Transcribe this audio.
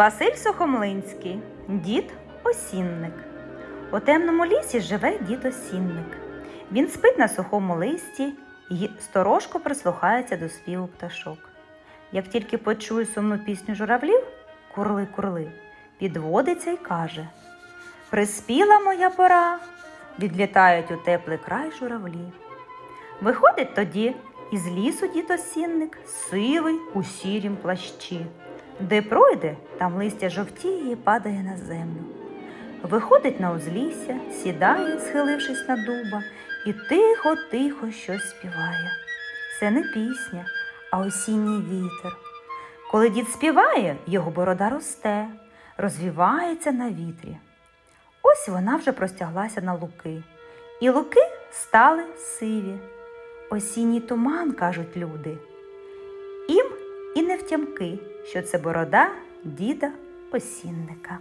Василь Сухомлинський, дід осінник. У темному лісі живе дід осінник. Він спить на сухому листі і сторожко прислухається до співу пташок. Як тільки почує сумну пісню журавлів, курли курли, підводиться й каже: Приспіла моя пора, відлітають у теплий край журавлі. Виходить тоді із лісу дід осінник, сивий у сірім плащі. Де пройде, там листя жовтіє і падає на землю. Виходить на узлісся, сідає, схилившись на дуба, і тихо-тихо щось співає. Це не пісня, а осінній вітер. Коли дід співає, його борода росте, розвівається на вітрі. Ось вона вже простяглася на луки, і луки стали сиві. Осінній туман, кажуть люди. І не втямки, що це борода діда осінника.